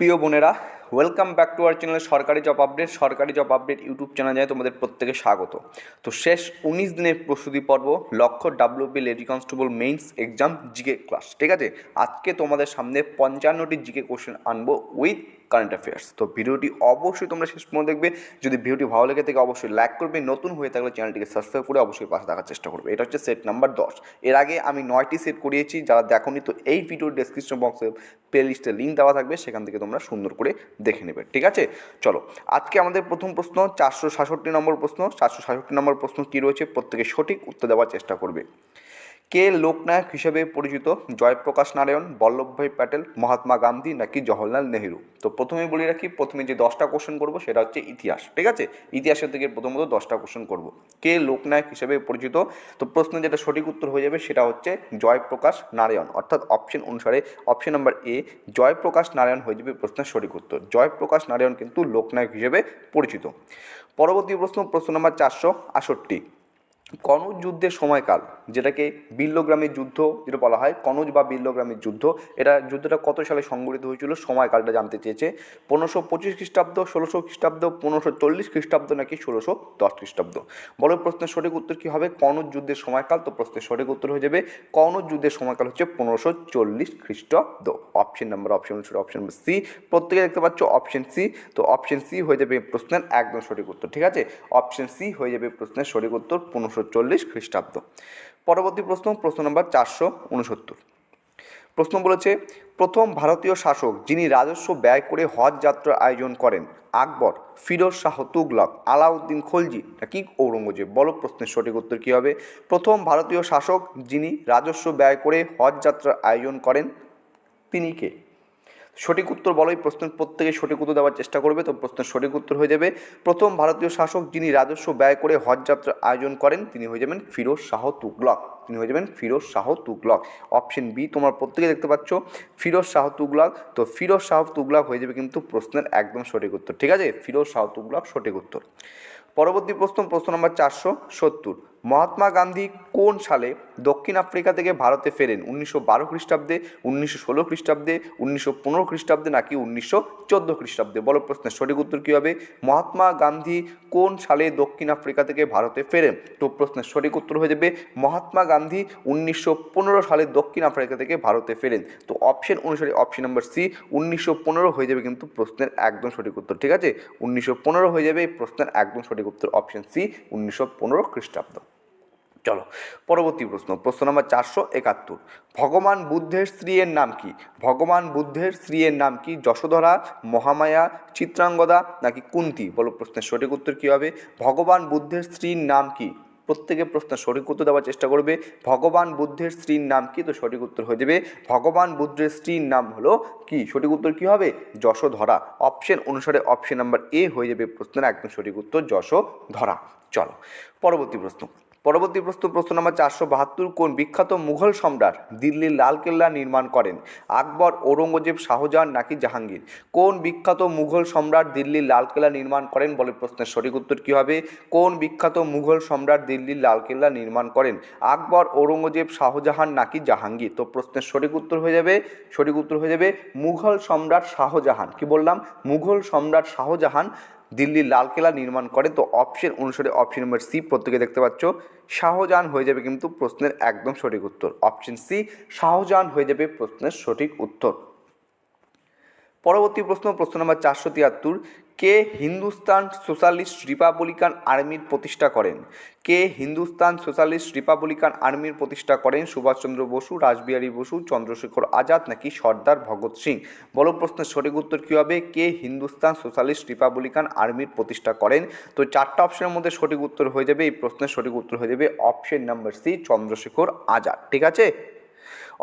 প্রিয় বোনেরা welcome back to our channel সরকারি জব আপডেট সরকারি জব আপডেট ইউটিউব চ্যানেলে তোমাদের প্রত্যেকে স্বাগত। তো শেষ উনিশ দিনের প্রস্তুতি পর্ব, লক্ষ্য W P lady constable mains exam GK class ঠিক আছে? আজকে তোমাদের সামনে পঞ্চান্নটি জিকে কোশ্চেন আনব উইথ কারেন্ট অ্যাফেয়ার্স তো ভিডিওটি অবশ্যই তোমরা শেষ পর্যন্ত দেখবে। যদি ভিডিওটি ভালো লেগে থাকে, অবশ্যই লাইক করবে। নতুন হয়ে থাকলে চ্যানেলটিকে সাবস্ক্রাইব করে অবশ্যই পাশে থাকার চেষ্টা করবে। এটা হচ্ছে সেট নাম্বার দশ। এর আগে আমি নয়টি সেট করিয়েছি। যারা দেখোনি, তো এই ভিডিওর ডেসক্রিপশন বক্সে প্লে লিস্টে লিঙ্ক দেওয়া থাকবে। সেখান থেকে তোমরা সুন্দর করে দেখে নেবে, ঠিক আছে? চলো, আজকে আমাদের প্রথম প্রশ্ন, চারশো সাতষট্টি নম্বর প্রশ্ন, চারশো সাতষট্টি নম্বর প্রশ্ন কী রয়েছে? প্রত্যেকে সঠিক উত্তর দেওয়ার চেষ্টা করবে। কে লোকনায়ক হিসেবে পরিচিত? জয়প্রকাশ নারায়ণ, বল্লভভাই প্যাটেল, মহাত্মা গান্ধী নাকি জওহরলাল নেহেরু? তো প্রথমে বলে রাখি, প্রথমে যে দশটা কোশ্চেন করব সেটা হচ্ছে ইতিহাস, ঠিক আছে? ইতিহাসের থেকে প্রথমত দশটা কোশ্চেন করব। কে লোকনায়ক হিসেবে পরিচিত? তো প্রশ্ন যেটা সঠিক উত্তর হয়ে যাবে সেটা হচ্ছে জয়প্রকাশ নারায়ণ, অর্থাৎ অপশন অনুসারে option number A Jayprakash Narayan হয়ে যাবে প্রশ্নের সঠিক উত্তর। জয়প্রকাশ নারায়ণ কিন্তু লোকনায়ক হিসেবে পরিচিত। পরবর্তী প্রশ্ন প্রশ্ন নাম্বার চারশো আষট্টি। কনৌজ যুদ্ধের সময়কাল, যেটাকে বিল্লগ্রামের যুদ্ধ যেটা বলা হয়, কনৌজ বা বিল্লগ্রামের যুদ্ধ, এটা যুদ্ধটা কত সালে সংগঠিত হয়েছিল সময়কালটা জানতে চেয়েছে। পনেরোশো পঁচিশ খ্রিস্টাব্দ, ষোলোশো খ্রিস্টাব্দ, পনেরোশো চল্লিশ খ্রিস্টাব্দ নাকি ষোলোশো দশ খ্রিস্টাব্দ? বলো প্রশ্নের সঠিক উত্তর কী হবে? কনৌজ যুদ্ধের সময়কাল, তো প্রশ্নের সঠিক উত্তর হয়ে যাবে, কনৌজ যুদ্ধের সময়কাল হচ্ছে পনেরোশো চল্লিশ খ্রিস্টাব্দ। Option number option option number C প্রত্যেকে দেখতে পাচ্ছ অপশন সি তো অপশন সি হয়ে যাবে প্রশ্নের একদম সঠিক উত্তর, ঠিক আছে? অপশন সি হয়ে যাবে প্রশ্নের সঠিক উত্তর পনেরোশো চল্লিশ খ্রিস্টাব্দ। পরবর্তী প্রশ্ন প্রশ্ন নম্বর চারশো উনসত্তর। প্রশ্ন বলেছে, প্রথম ভারতীয় শাসক যিনি রাজস্ব ব্যয় করে হজ যাত্রার আয়োজন করেন, আকবর, ফিরোজ শাহ তুগলক, আলাউদ্দিন খলজি নাকি ঔরঙ্গজেব? বলো, প্রশ্নের সঠিক উত্তর কী হবে? প্রথম ভারতীয় শাসক যিনি রাজস্ব ব্যয় করে হজ যাত্রার আয়োজন করেন, তিনি কে? সঠিক উত্তর বলোই প্রশ্নের প্রত্যেকে সঠিক উত্তর দেওয়ার চেষ্টা করবে, তো প্রশ্নের সঠিক উত্তর হয়ে যাবে। প্রথম ভারতীয় শাসক যিনি রাজস্ব ব্যয় করে হজ যাত্রার আয়োজন করেন, তিনি হয়ে যাবেন ফিরোজ শাহ তুগলক। তিনি হয়ে যাবেন ফিরোজ শাহ তুগলক। অপশন বি তোমার প্রত্যেকে দেখতে পাচ্ছ, ফিরোজ শাহ তুগলক। তো ফিরোজ শাহ তুগলক হয়ে যাবে কিন্তু প্রশ্নের একদম সঠিক উত্তর। ঠিক আছে? ফিরোজ শাহ তুগলক সঠিক উত্তর। পরবর্তী প্রশ্ন প্রশ্ন নম্বর চারশো সত্তর। মহাত্মা গান্ধী কোন সালে দক্ষিণ আফ্রিকা থেকে ভারতে ফেরেন? উনিশশো বারো খ্রিস্টাব্দে, উনিশশো ষোলো খ্রিস্টাব্দে, উনিশশো পনেরো খ্রিস্টাব্দে নাকি উনিশশো চোদ্দ খ্রিস্টাব্দে? বলো প্রশ্নের সঠিক উত্তর কী হবে? মহাত্মা গান্ধী কোন সালে দক্ষিণ আফ্রিকা থেকে ভারতে ফেরেন? তো প্রশ্নের সঠিক উত্তর হয়ে যাবে মহাত্মা গান্ধী উনিশশো পনেরো সালে দক্ষিণ আফ্রিকা থেকে ভারতে ফেরেন। তো অপশন অনুসারে অপশন নাম্বার সি উনিশশো পনেরো হয়ে যাবে কিন্তু প্রশ্নের একদম সঠিক উত্তর, ঠিক আছে? উনিশশো পনেরো হয়ে যাবে, প্রশ্নের একদম সঠিক উত্তর অপশন সি উনিশশো পনেরো খ্রিস্টাব্দ। চলো, পরবর্তী প্রশ্ন প্রশ্ন নম্বর চারশো একাত্তর। ভগবান বুদ্ধের স্ত্রীর নাম কি? ভগবান বুদ্ধের স্ত্রীর নাম কি? যশোধরা, মহামায়া, চিত্রাঙ্গদা নাকি কুন্তি? বলো প্রশ্নের সঠিক উত্তর কী হবে? ভগবান বুদ্ধের স্ত্রীর নাম কি? প্রত্যেকে প্রশ্নের সঠিক উত্তর দেওয়ার চেষ্টা করবে। ভগবান বুদ্ধের স্ত্রীর নাম কি? তো সঠিক উত্তর হয়ে যাবে। ভগবান বুদ্ধের স্ত্রীর নাম হলো কি? সঠিক উত্তর কি হবে? যশোধরা। অপশন অনুসারে অপশন নাম্বার এ হয়ে যাবে প্রশ্নের একদম সঠিক উত্তর, যশোধরা। চলো, পরবর্তী প্রশ্ন। পরবর্তী প্রশ্ন প্রশ্ন নম্বর চারশো বাহাত্তর, কোন বিখ্যাত মুঘল সম্রাট দিল্লির লালকেল্লা নির্মাণ করেন? আকবর, ঔরঙ্গজেব, শাহজাহান নাকি জাহাঙ্গীর? কোন বিখ্যাত মুঘল সম্রাট দিল্লির লালকেল্লা নির্মাণ করেন বলে প্রশ্নের সঠিক উত্তর কী হবে? কোন বিখ্যাত মুঘল সম্রাট দিল্লির লালকেল্লা নির্মাণ করেন? আকবর, ঔরঙ্গজেব, শাহজাহান নাকি জাহাঙ্গীর? তো প্রশ্নের সঠিক উত্তর হয়ে যাবে, সঠিক উত্তর হয়ে যাবে মুঘল সম্রাট শাহজাহান। কি বললাম? মুঘল সম্রাট শাহজাহান দিল্লির লালকেলা নির্মাণ করে। তো অপশন অনুসারে অপশন নম্বর সি প্রত্যেকে দেখতে পাচ্ছ, শাহজাহান হয়ে যাবে কিন্তু প্রশ্নের একদম সঠিক উত্তর। অপশন সি শাহজাহান হয়ে যাবে প্রশ্নের সঠিক উত্তর। পরবর্তী প্রশ্ন প্রশ্ন নম্বর চারশো তিয়াত্তর কে হিন্দুস্তান সোশ্যালিস্ট রিপাবলিকান আর্মির প্রতিষ্ঠা করেন? কে হিন্দুস্তান সোশ্যালিস্ট রিপাবলিকান আর্মির প্রতিষ্ঠা করেন? সুভাষচন্দ্র বসু, রাসবিহারী বসু, চন্দ্রশেখর আজাদ নাকি সর্দার ভগৎ সিং? বলো প্রশ্নের সঠিক উত্তর কী হবে? কে হিন্দুস্তান সোশ্যালিস্ট রিপাবলিকান আর্মির প্রতিষ্ঠা করেন? তো চারটা অপশনের মধ্যে সঠিক উত্তর হয়ে যাবে। এই প্রশ্নের সঠিক উত্তর হয়ে যাবে option number C Chandrashekhar Azad. ঠিক আছে?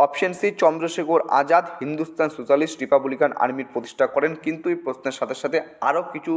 Option C, Chandrashekhar Azad, Hindustan socialist, republican আর্মির প্রতিষ্ঠা করেন। কিন্তু এই প্রশ্নের সাথে সাথে আরও কিছু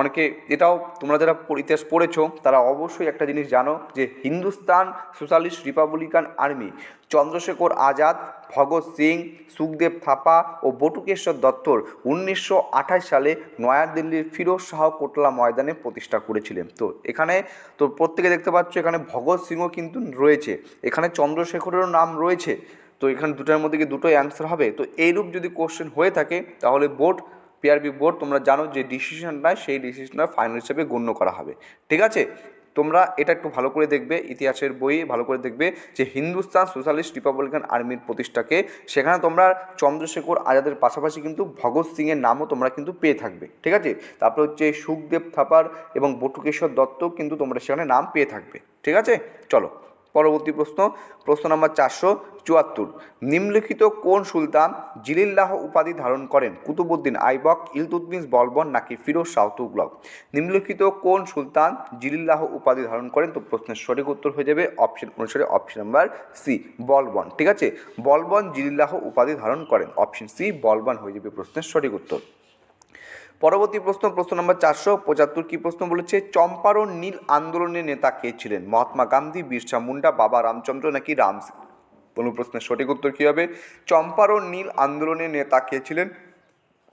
অনেকে এটাও তোমরা যারা ইতিহাস পড়েছো, তারা অবশ্যই একটা জিনিস জানো যে Hindustan, socialist, republican army, Chandrashekhar Azad, Bhagat Singh, Sukhdev Thapa ও বটুকেশ্বর দত্তর উনিশশো আঠাশ সালে নয়াদিল্লির ফিরোজ শাহ কোটলা ময়দানে প্রতিষ্ঠা করেছিলেন। তো এখানে তো প্রত্যেকে দেখতে পাচ্ছ এখানে ভগৎ সিংও কিন্তু রয়েছে। এখানে চন্দ্রশেখরেরও নাম রয়েছে। তো এখানে দুটোর মধ্যে কি দুটোই অ্যান্সার হবে? তো এইরূপ যদি কোশ্চেন হয়ে থাকে, তাহলে বোর্ড পিআরবি বোর্ড তোমরা জানো যে ডিসিশনটা সেই ডিসিশনটা ফাইনাল হিসেবে গণ্য করা হবে। ঠিক আছে? তোমরা এটা একটু ভালো করে দেখবে, ইতিহাসের বই ভালো করে দেখবে যে হিন্দুস্তান সোশ্যালিস্ট রিপাবলিকান আর্মির প্রতিষ্ঠাকে সেখানে তোমরা চন্দ্রশেখর আজাদের পাশাপাশি কিন্তু ভগৎ সিংয়ের নামও তোমরা কিন্তু পেয়ে থাকবে। ঠিক আছে? তারপর হচ্ছে সুখদেব থাপার এবং বটুকেশ্বর দত্ত কিন্তু তোমরা সেখানে নাম পেয়ে থাকবে। ঠিক আছে? চলো। পরবর্তী প্রশ্ন প্রশ্ন নম্বর চারশো চুয়াত্তর। নিম্নলিখিত কোন সুলতান জিলিল্লাহ উপাধি ধারণ করেন? কুতুবুদ্দিন আইবক ইলতুদ্দিন বলবন নাকি ফিরোজ শাহ তুগলক? নিম্নলিখিত কোন সুলতান জিলিল্লাহ উপাধি ধারণ করেন? তো প্রশ্নের সঠিক উত্তর হয়ে যাবে অপশন অনুসারে অপশন নাম্বার সি বলবন। ঠিক আছে? বলবন জিলিল্লাহ উপাধি ধারণ করেন। অপশন সি বলবন হয়ে যাবে প্রশ্নের সঠিক উত্তর। পরবর্তী প্রশ্ন প্রশ্ন নম্বর চারশো পঁচাত্তর কি প্রশ্ন বলেছে? চম্পারণ নীল আন্দোলনের নেতা কে ছিলেন? মহাত্মা গান্ধী, বিরসা মুন্ডা, বাবা রামচন্দ্র নাকি রাম কোনো প্রশ্নের সঠিক উত্তর কী হবে? চম্পারণ নীল আন্দোলনের নেতা কে ছিলেন?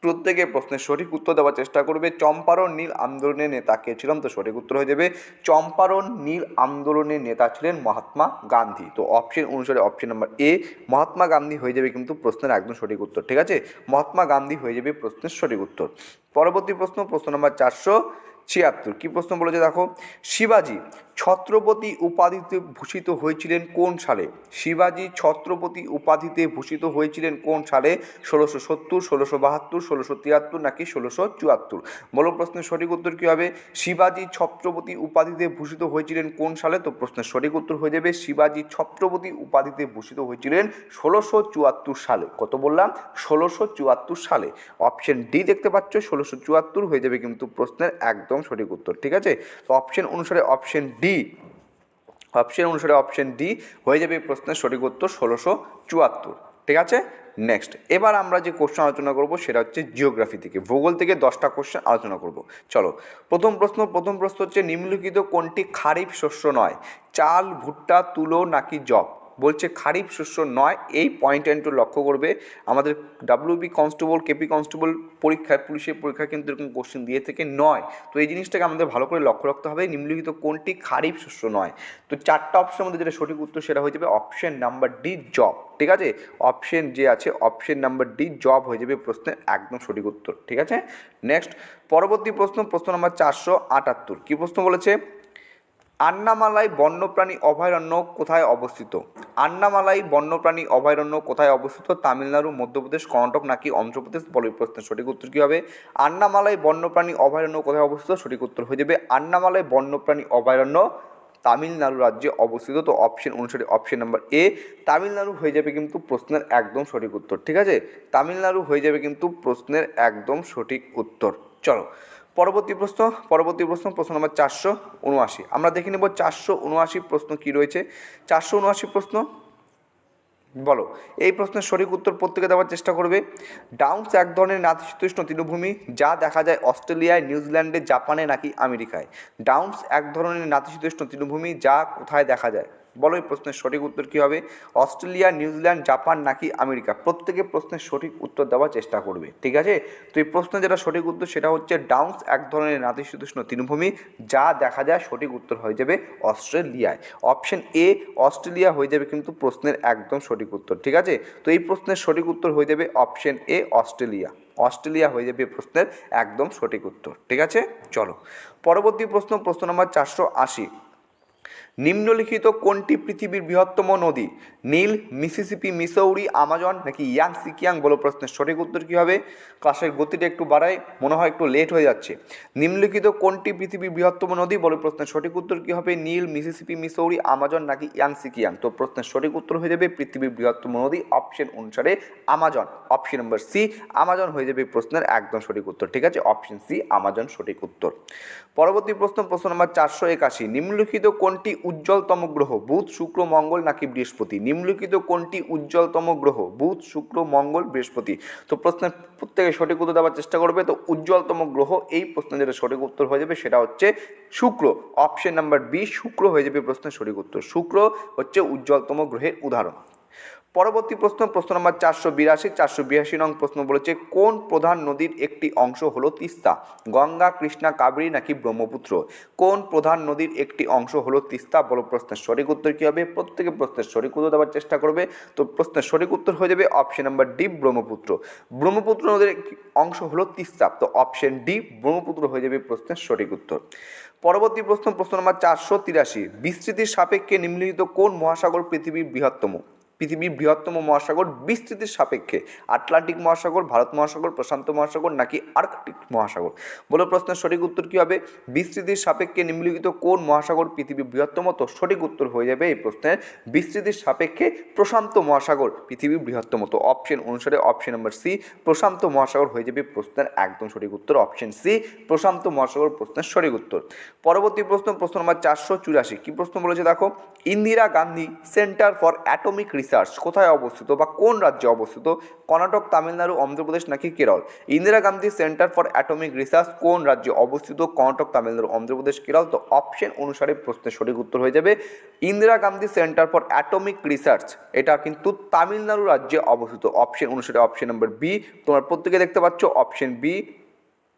প্রত্যেকে প্রশ্নের সঠিক উত্তর দেওয়ার চেষ্টা করবে। চম্পারণ নীল আন্দোলনের নেতা কে ছিলাম? তো সঠিক উত্তর হয়ে যাবে। চম্পারণ নীল আন্দোলনের নেতা ছিলেন মহাত্মা গান্ধী। তো অপশন অনুসারে option number A Mahatma Gandhi হয়ে যাবে কিন্তু প্রশ্নের একদম সঠিক উত্তর, ঠিক আছে? মহাত্মা গান্ধী হয়ে যাবে প্রশ্নের সঠিক উত্তর। পরবর্তী প্রশ্ন প্রশ্ন নম্বর চারশো। ছিয়াত্তর। কী প্রশ্ন বলেছে দেখো? শিবাজি ছত্রপতি উপাধিতে ভূষিত হয়েছিলেন কোন সালে? শিবাজি ছত্রপতি উপাধিতে ভূষিত হয়েছিলেন কোন সালে? ষোলোশো সত্তর, ষোলোশো বাহাত্তর, ষোলোশো তিয়াত্তর নাকি ষোলোশো চুয়াত্তর? বলো প্রশ্নের সঠিক উত্তর কী হবে? শিবাজি ছত্রপতি উপাধিতে ভূষিত হয়েছিলেন কোন সালে? তো প্রশ্নের সঠিক উত্তর হয়ে যাবে শিবাজি ছত্রপতি উপাধিতে ভূষিত হয়েছিলেন ষোলোশো চুয়াত্তর সালে। কত বললাম? ষোলোশো চুয়াত্তর সালে। অপশন ডি দেখতে পাচ্ছ, ষোলোশো চুয়াত্তর হয়ে যাবে কিন্তু প্রশ্নের একদম সঠিক উত্তর, ঠিক আছে? তো অপশন অনুসারে অপশন ডি অপশন অনুসারে অপশন ডি হয়ে যাবে এই প্রশ্নের সঠিক উত্তর ষোলোশো চুয়াত্তর, ঠিক আছে? নেক্সট এবার আমরা যে কোশ্চেন আলোচনা করব সেটা হচ্ছে জিওগ্রাফি থেকে। ভূগোল থেকে দশটা কোশ্চেন আলোচনা করব। চলো, প্রথম প্রশ্ন প্রথম প্রশ্ন হচ্ছে, নিম্নলিখিত কোনটি খারিফ শস্য নয়? চাল, ভুট্টা, তুলো নাকি জব বলছে খারিফ শস্য নয়, এই পয়েন্টটা একটু লক্ষ্য করবে। আমাদের ডাব্লিউবি কনস্টেবল কেপি কনস্টেবল পরীক্ষায়, পুলিশের পরীক্ষায় কিন্তু এরকম কোশ্চেন দিয়ে থেকে নয়। তো এই জিনিসটাকে আমাদের ভালো করে লক্ষ্য রাখতে হবে, নিম্নলিখিত কোনটি খারিফ শস্য নয়। তো চারটা অপশনের মধ্যে যেটা সঠিক উত্তর সেটা হয়ে যাবে অপশন নাম্বার ডি জব ঠিক আছে? অপশন যে আছে অপশন নাম্বার ডি জব হয়ে যাবে প্রশ্নের একদম সঠিক উত্তর। ঠিক আছে? নেক্সট পরবর্তী প্রশ্ন প্রশ্ন নাম্বার চারশো আটাত্তর। কী প্রশ্ন বলেছে? আন্নামালাই বন্যপ্রাণী অভয়ারণ্য কোথায় অবস্থিত? আন্নামালাই বন্যপ্রাণী অভয়ারণ্য কোথায় অবস্থিত? তামিলনাড়ু, মধ্যপ্রদেশ, কর্ণাটক নাকি অন্ধ্রপ্রদেশ? বলে এই প্রশ্নের সঠিক উত্তর কী হবে? আন্নামালাই বন্যপ্রাণী অভয়ারণ্য কোথায় অবস্থিত? সঠিক উত্তর হয়ে যাবে আন্নামালাই বন্যপ্রাণী অভয়ারণ্য তামিলনাড়ু রাজ্যে অবস্থিত। তো অপশন অনুসারে অপশন নাম্বার এ তামিলনাড়ু হয়ে যাবে কিন্তু প্রশ্নের একদম সঠিক উত্তর, ঠিক আছে? তামিলনাড়ু হয়ে যাবে কিন্তু প্রশ্নের একদম সঠিক উত্তর। চলো পরবর্তী প্রশ্ন পরবর্তী প্রশ্ন প্রশ্ন নম্বর চারশো উনআশি। আমরা দেখে নেব চারশো উনআশি প্রশ্ন কি রয়েছে। চারশো উনআশি প্রশ্ন, বলো। এই প্রশ্নের সঠিক উত্তর প্রত্যেকে দেওয়ার চেষ্টা করবে। ডাউন্স এক ধরনের নাতিশীতোষ্ণ তৃণভূমি যা দেখা যায় অস্ট্রেলিয়ায়, নিউজিল্যান্ডে, জাপানে নাকি আমেরিকায়। ডাউন্স এক ধরনের নাতিশীতোষ্ণ তৃণভূমি যা কোথায় দেখা যায়? বলো, এই প্রশ্নের সঠিক উত্তর কী হবে? অস্ট্রেলিয়া নিউজিল্যান্ড জাপান নাকি আমেরিকা? প্রত্যেকে প্রশ্নের সঠিক উত্তর দেওয়ার চেষ্টা করবে, ঠিক আছে? তো এই প্রশ্নের যেটা সঠিক উত্তর সেটা হচ্ছে ডাউন্স এক ধরনের নাতিশীতোষ্ণ তৃণভূমি, যা দেখা যায় সঠিক উত্তর হয়ে যাবে অস্ট্রেলিয়ায়। অপশন এ, অস্ট্রেলিয়া হয়ে যাবে কিন্তু প্রশ্নের একদম সঠিক উত্তর, ঠিক আছে? তো এই প্রশ্নের সঠিক উত্তর হয়ে যাবে অপশন এ, অস্ট্রেলিয়া। অস্ট্রেলিয়া হয়ে যাবে প্রশ্নের একদম সঠিক উত্তর, ঠিক আছে? চলো। পরবর্তী প্রশ্ন প্রশ্ন নম্বর চারশো আশি। নিম্নলিখিত কোনটি পৃথিবীর বৃহত্তম নদী? নীল, মিসিসিপি, মিসৌরি, আমাজন নাকি ইয়াং সিকিয়াং বলো প্রশ্নের সঠিক উত্তর কী হবে? ক্লাসের গতিটা একটু বাড়ায়, মনে হয় একটু লেট হয়ে যাচ্ছে। নিম্নলিখিত কোনটি পৃথিবীর বৃহত্তম নদী বলো প্রশ্নের সঠিক উত্তর কী হবে? নীল, মিসিসিপি, মিসৌরি, আমাজন নাকি ইয়াং সিকিয়াং? তো প্রশ্নের সঠিক উত্তর হয়ে যাবে পৃথিবীর বৃহত্তম নদী অপশন অনুসারে Amazon. Option number C Amazon হয়ে যাবে প্রশ্নের একদম সঠিক উত্তর। ঠিক আছে? অপশন সি আমাজন সঠিক উত্তর। পরবর্তী প্রশ্ন প্রশ্ন নম্বর চারশো একাশি। নিম্নলিখিত কোনটি উজ্জ্বলতম গ্রহ? বুধ, শুক্র, মঙ্গল নাকি বৃহস্পতি? নিম্নলিখিত কোনটি উজ্জ্বলতম গ্রহ? বুধ, শুক্র, মঙ্গল, বৃহস্পতি। তো প্রশ্নের প্রত্যেকে সঠিক উত্তর দেওয়ার চেষ্টা করবে। তো উজ্জ্বলতম গ্রহ, এই প্রশ্নের যেটা সঠিক উত্তর হয়ে যাবে সেটা হচ্ছে শুক্র। অপশন নাম্বার বি, শুক্র হয়ে যাবে প্রশ্নের সঠিক উত্তর। শুক্র হচ্ছে উজ্জ্বলতম গ্রহের উদাহরণ। পরবর্তী প্রশ্ন প্রশ্ন নম্বর চারশো বিরাশি চারশো বিরাশি নং প্রশ্ন বলেছে, কোন প্রধান নদীর একটি অংশ হলো তিস্তা? গঙ্গা, কৃষ্ণা, কাবেরী নাকি ব্রহ্মপুত্র? কোন প্রধান নদীর একটি অংশ হলো তিস্তা? বলো প্রশ্নের সঠিক উত্তর কী হবে? প্রত্যেকে প্রশ্নের সঠিক উত্তর দেওয়ার চেষ্টা করবে। তো প্রশ্নের সঠিক উত্তর হয়ে যাবে option number D Brahmaputra. Brahmaputra নদীর অংশ হলো তিস্তা। তো অপশন ডি ব্রহ্মপুত্র হয়ে যাবে প্রশ্নের সঠিক উত্তর। পরবর্তী প্রশ্ন প্রশ্ন নম্বর চারশো তিরাশি। বিস্তৃতির সাপেক্ষে নিম্নলিখিত কোন মহাসাগর পৃথিবীর বৃহত্তম? পৃথিবীর বৃহত্তম মহাসাগর বিস্তৃতির সাপেক্ষে। আটলান্টিক মহাসাগর, ভারত মহাসাগর, প্রশান্ত মহাসাগর নাকি আর্কটিক মহাসাগর? বলো প্রশ্নের সঠিক উত্তর কী হবে? বিস্তৃতির সাপেক্ষে নিম্নলিখিত কোন মহাসাগর পৃথিবীর বৃহত্তম তো সঠিক উত্তর হয়ে যাবে এই প্রশ্নের বিস্তৃতির সাপেক্ষে প্রশান্ত মহাসাগর পৃথিবীর বৃহত্তম তো অপশন অনুসারে অপশন নাম্বার সি, প্রশান্ত মহাসাগর হয়ে যাবে প্রশ্নের একদম সঠিক উত্তর। অপশন সি, প্রশান্ত মহাসাগর প্রশ্নের সঠিক উত্তর। পরবর্তী প্রশ্ন প্রশ্ন নম্বর চারশো চুরাশি। কী প্রশ্ন বলেছে দেখো? Indira Gandhi centre for atomic research কোথায় অবস্থিত বা কোন রাজ্যে অবস্থিত? কর্ণাটক, তামিলনাড়ু, অন্ধ্রপ্রদেশ নাকি Kerala? Indira Gandhi centre for atomic research কোন রাজ্যে অবস্থিত? কর্ণাটক, তামিলনাড়ু, অন্ধ্রপ্রদেশ, কেরল। তো অপশন অনুসারে প্রশ্নের সঠিক উত্তর হয়ে যাবে। Indira Gandhi centre for atomic research এটা কিন্তু তামিলনাড়ু রাজ্যে অবস্থিত। অপশন অনুসারে অপশন নাম্বার বি তোমার প্রত্যেকে দেখতে পাচ্ছ। অপশন বি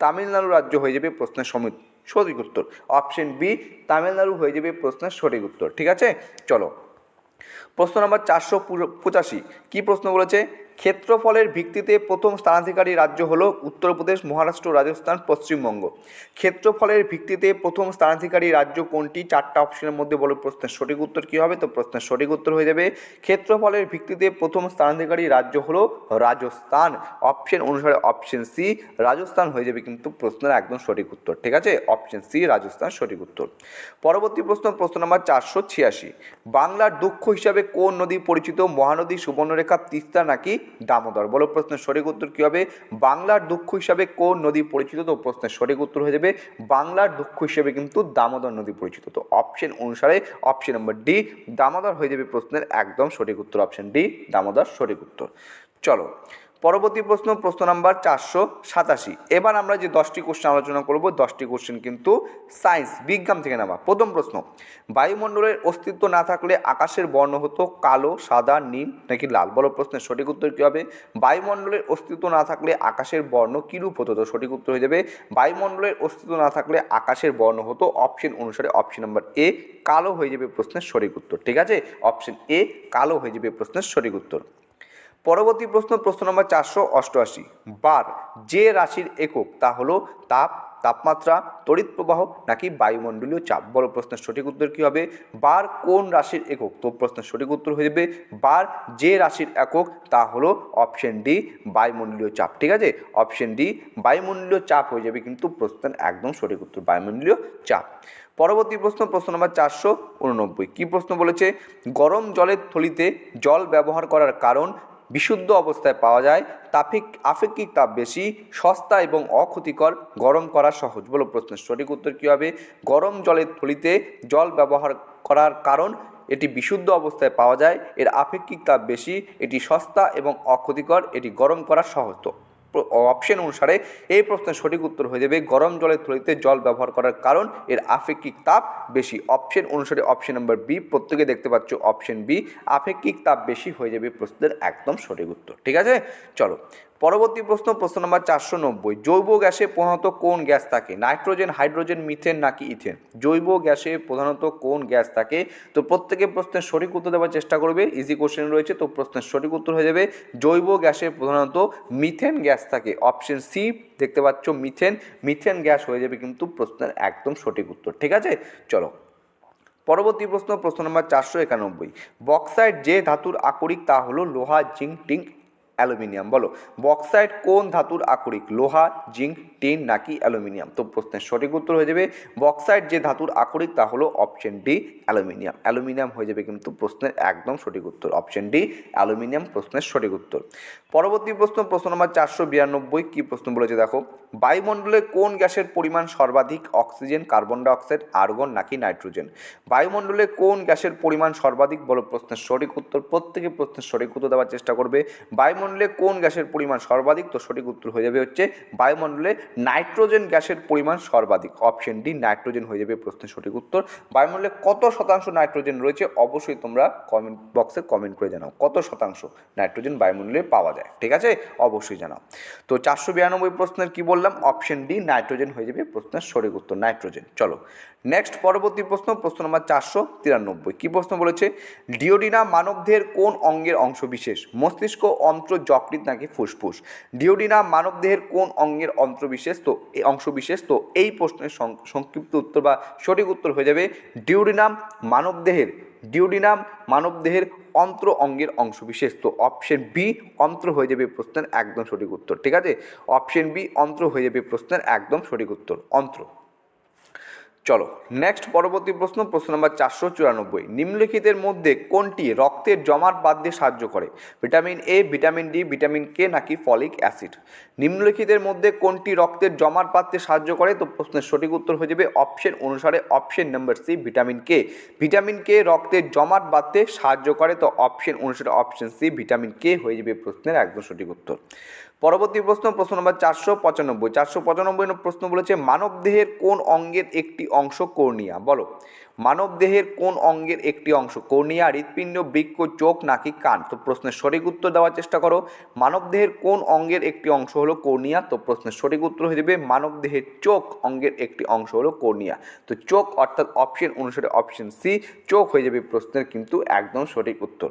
তামিলনাড়ু রাজ্য হয়ে যাবে প্রশ্নের সমিত সঠিক উত্তর। অপশন বি তামিলনাড়ু হয়ে যাবে প্রশ্নের সঠিক উত্তর। ঠিক আছে? চলো। প্রশ্ন নম্বর চারশো পঁচাশি। কী প্রশ্ন বলেছে? ক্ষেত্রফলের ভিত্তিতে প্রথম স্থানাধিকারী রাজ্য হলো উত্তরপ্রদেশ, মহারাষ্ট্র, রাজস্থান, পশ্চিমবঙ্গ। ক্ষেত্রফলের ভিত্তিতে প্রথম স্থানাধিকারী রাজ্য কোনটি? চারটা অপশনের মধ্যে বলো প্রশ্নের সঠিক উত্তর কী হবে? তো প্রশ্নের সঠিক উত্তর হয়ে যাবে। ক্ষেত্রফলের ভিত্তিতে প্রথম স্থানাধিকারী রাজ্য হলো রাজস্থান। অপশন অনুসারে অপশন সি, রাজস্থান হয়ে যাবে কিন্তু প্রশ্নের একদম সঠিক উত্তর। ঠিক আছে? অপশন সি, রাজস্থান, সঠিক উত্তর। পরবর্তী প্রশ্ন প্রশ্ন নম্বর চারশো ছিয়াশি। বাংলার দুঃখ হিসাবে কোন নদী পরিচিত? মহানদী, সুবর্ণরেখা, তিস্তা নাকি দামোদর। বলো প্রশ্নের সঠিক উত্তর কী হবে? বাংলার দুঃখ হিসাবে কোন নদী পরিচিত? তো প্রশ্নের সঠিক উত্তর হয়ে যাবে, বাংলার দুঃখ হিসেবে কিন্তু দামোদর নদী পরিচিত। তো অপশন অনুসারে অপশন নম্বর ডি দামোদর হয়ে যাবে প্রশ্নের একদম সঠিক উত্তর। অপশন ডি দামোদর সঠিক উত্তর। চলো পরবর্তী প্রশ্ন প্রশ্ন নাম্বার চারশো সাতাশি। এবার আমরা যে দশটি কোশ্চেন আলোচনা করব, দশটি কোশ্চেন কিন্তু সায়েন্স বিজ্ঞান থেকে নেওয়া। প্রথম প্রশ্ন, বায়ুমণ্ডলের অস্তিত্ব না থাকলে আকাশের বর্ণ হতো কালো, সাদা, নীল নাকি লাল? বলো প্রশ্নের সঠিক উত্তর কী হবে? বায়ুমণ্ডলের অস্তিত্ব না থাকলে আকাশের বর্ণ কীরূপ হতো? তো সঠিক উত্তর হয়ে যাবে, বায়ুমণ্ডলের অস্তিত্ব না থাকলে আকাশের বর্ণ হতো অপশন অনুসারে অপশন নাম্বার এ কালো হয়ে যাবে প্রশ্নের সঠিক উত্তর। ঠিক আছে? অপশন এ কালো হয়ে যাবে প্রশ্নের সঠিক উত্তর। পরবর্তী প্রশ্ন প্রশ্ন নম্বর চারশো অষ্টআশি। বার যে রাশির একক, তা হলো তাপ, তাপমাত্রা, তড়িৎ প্রবাহ নাকি বায়ুমণ্ডলীয় চাপ? বড় প্রশ্নের সঠিক উত্তর কী হবে? বার কোন রাশির একক? তো প্রশ্নের সঠিক উত্তর হয়ে যাবে, বার যে রাশির একক, তা হলো অপশন ডি, বায়ুমণ্ডলীয় চাপ। ঠিক আছে? অপশন ডি, বায়ুমণ্ডলীয় চাপ হয়ে যাবে কিন্তু প্রশ্নের একদম সঠিক উত্তর বায়ুমণ্ডলীয় চাপ। পরবর্তী প্রশ্ন প্রশ্ন নম্বর চারশো উননব্বই। কী প্রশ্ন বলেছে? গরম জলের থলিতে জল ব্যবহার করার কারণ বিশুদ্ধ অবস্থায় পাওয়া যায়। তাপিক আপেক্ষিক তাপ বেশি সস্তা এবং অক্ষতিকর। গরম করা সহজ বলো প্রশ্নের সঠিক উত্তর কী হবে? গরম জলের থলিতে জল ব্যবহার করার কারণ এটি বিশুদ্ধ অবস্থায় পাওয়া যায়। এর আপেক্ষিক তাপ বেশি, এটি সস্তা এবং অক্ষতিকর, এটি গরম করা সহজ। তো অপশন অনুসারে এই প্রশ্নের সঠিক উত্তর হয়ে যাবে গরম জলের থলিতে জল ব্যবহার করার কারণ এর আপেক্ষিক তাপ বেশি। অপশন অনুসারে অপশন নাম্বার বি প্রত্যেকে দেখতে পাচ্ছ অপশন বি আপেক্ষিক তাপ বেশি হয়ে যাবে প্রশ্নের একদম সঠিক উত্তর। ঠিক আছে? চলো পরবর্তী প্রশ্ন প্রশ্ন নম্বর চারশো নব্বই। জৈব গ্যাসে প্রধানত কোন গ্যাস থাকে? নাইট্রোজেন, হাইড্রোজেন, মিথেন নাকি ইথেন? জৈব গ্যাসে প্রধানত কোন গ্যাস থাকে? তো প্রত্যেকে প্রশ্নের সঠিক উত্তর দেওয়ার চেষ্টা করবে। ইজি কোশ্চেন রয়েছে, তো প্রশ্নের সঠিক উত্তর হয়ে যাবে। জৈব গ্যাসে প্রধানত মিথেন গ্যাস থাকে। অপশন সি দেখতে পাচ্ছ মিথেন। মিথেন গ্যাস হয়ে যাবে কিন্তু প্রশ্নের একদম সঠিক উত্তর। ঠিক আছে? চলো। পরবর্তী প্রশ্ন প্রশ্ন নম্বর চারশো একানব্বই। বক্সাইড যে ধাতুর আকরিক তা হলো লোহা জিঙ্ক টিঙ্ক অ্যালুমিনিয়াম। বলো বক্সাইট কোন ধাতুর আকরিক? লোহা জিঙ্ক টিন নাকি অ্যালুমিনিয়াম? তো প্রশ্নের সঠিক উত্তর হয়ে যাবে বক্সাইট যে ধাতুর আকরিক তা হলো অপশন ডি, অ্যালুমিনিয়াম। অ্যালুমিনিয়াম হয়ে যাবে কিন্তু প্রশ্নের একদম সঠিক উত্তর, অপশন ডি, অ্যালুমিনিয়াম প্রশ্নের সঠিক উত্তর। পরবর্তী প্রশ্ন প্রশ্ন নম্বর চারশো বিরানব্বই, কী প্রশ্ন বলেছে দেখো? বায়ুমণ্ডলে কোন গ্যাসের পরিমাণ সর্বাধিক? অক্সিজেন, কার্বন ডাইঅক্সাইড, আর্গন নাকি নাইট্রোজেন? বায়ুমণ্ডলে কোন গ্যাসের পরিমাণ সর্বাধিক বলো প্রশ্নের সঠিক উত্তর, প্রত্যেকে প্রশ্নের সঠিক উত্তর দেওয়ার চেষ্টা করবে। বায়ুমণ্ডলে কোন গ্যাসের পরিমাণ সর্বাধিক? তো সঠিক উত্তর হয়ে যাবে হচ্ছে বায়ুমণ্ডলে নাইট্রোজেন গ্যাসের পরিমাণ সর্বাধিক। অপশন ডি, নাইট্রোজেন হয়ে যাবে প্রশ্নের সঠিক উত্তর। বায়ুমণ্ডলে কত শতাংশ নাইট্রোজেন রয়েছে? অবশ্যই তোমরা কমেন্ট বক্সে কমেন্ট করে জানাও। কত শতাংশ নাইট্রোজেন বায়ুমণ্ডলে পাওয়া যায়? ঠিক আছে? অবশ্যই জানাও। তো চারশো বিরানব্বই প্রশ্নের কি বললাম? অপশন ডি, নাইট্রোজেন হয়ে যাবে প্রশ্নের সঠিক উত্তর, নাইট্রোজেন। চলো, নেক্সট পরবর্তী প্রশ্ন প্রশ্ন নম্বর চারশো তিরানব্বই। কী প্রশ্ন বলেছে? ডিওডিনা মানবদেহের কোন অঙ্গের অংশ বিশেষ? মস্তিষ্ক, অন্ত্র যকৃত নাকি ফুসফুস? ডিওডিনা মানবদেহের কোন অঙ্গের অন্ত্র বিশেষ? তো এই অংশ বিশেষ। তো, এই প্রশ্নের সংক্ষিপ্ত উত্তর বা সঠিক উত্তর হয়ে যাবে ডিওডিনাম মানবদেহের ডিওডিনাম মানবদেহের অন্ত্র অঙ্গের অংশ বিশেষ তো অপশন বি অন্ত্র হয়ে যাবে প্রশ্নের একদম সঠিক উত্তর, ঠিক আছে? অপশন বি অন্ত্র হয়ে যাবে প্রশ্নের একদম সঠিক উত্তর, অন্ত্র। চলো নেক্সট পরবর্তী প্রশ্ন প্রশ্ন নম্বর চারশো চুরানব্বই। নিম্নলিখিতের মধ্যে কোনটি রক্তের জমাট বাঁধতে সাহায্য করে? Vitamin A vitamin D vitamin K নাকি ফলিক অ্যাসিড নিম্নলিখিতের মধ্যে কোনটি রক্তের জমাট বাঁধতে সাহায্য করে? তো প্রশ্নের সঠিক উত্তর হয়ে যাবে অপশন অনুসারে option number C vitamin K vitamin K রক্তের জমাট বাঁধতে সাহায্য করে, তো অপশন অনুসারে অপশন সি ভিটামিন কে হয়ে যাবে প্রশ্নের একদম সঠিক উত্তর। পরবর্তী প্রশ্ন প্রশ্ন নম্বর চারশো পঁচানব্বই। চারশো পঁচানব্বই প্রশ্ন বলেছে মানব দেহের কোন অঙ্গের একটি অংশ কর্নিয়া? বলো। মানব দেহের কোন অঙ্গের একটি অংশ? কর্নিয়া, হৃৎপিণ্ড, বৃক্ক, চোখ, নাকি কান? তো প্রশ্নের সঠিক উত্তর দেওয়ার চেষ্টা করো। মানব দেহের কোন অঙ্গের একটি অংশ হলো কর্নিয়া? তো প্রশ্নের সঠিক উত্তর হয়ে যাবে মানব দেহের চোখ অঙ্গের একটি অংশ হলো কর্নিয়া। তো চোখ অর্থাৎ অপশন অনুসারে অপশন সি, চোখ হয়ে যাবে প্রশ্নের কিন্তু একদম সঠিক উত্তর।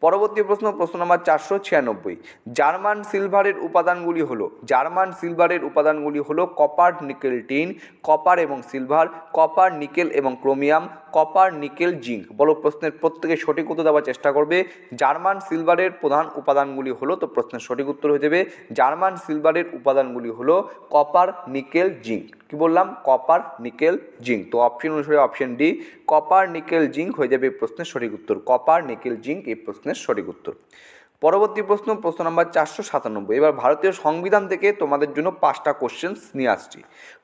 পরবর্তী প্রশ্ন প্রশ্ন নম্বর চারশো ছিয়ানব্বই। জার্মান সিলভারের উপাদানগুলি হলো, জার্মান সিলভারের উপাদানগুলি হলো কপার, নিকেল, টিন, কপার এবং সিলভার, কপার, নিকেল এবং ক্রোমিয়াম কপার, নিকেল, জিঙ্ক। বলো প্রশ্নের প্রত্যেকে সঠিক উত্তর দেওয়ার চেষ্টা করবে। জার্মান সিলভারের প্রধান উপাদানগুলি হলো, তো প্রশ্নের সঠিক উত্তর হয়ে যাবে, জার্মান সিলভারের উপাদানগুলি হলো কপার, নিকেল, জিঙ্ক। কি বললাম? Copper, nickel, zinc. তো অপশন অনুসারে option D copper, nickel, zinc হয়ে যাবে এই প্রশ্নের সঠিক উত্তর। কপার, নিকেল, জিঙ্ক এই প্রশ্নের সঠিক উত্তর। পরবর্তী প্রশ্ন প্রশ্ন নাম্বার চারশো সাতানব্বই। এবার ভারতীয় সংবিধান থেকে তোমাদের জন্য পাঁচটা কোশ্চেন্স নিয়ে আসছি।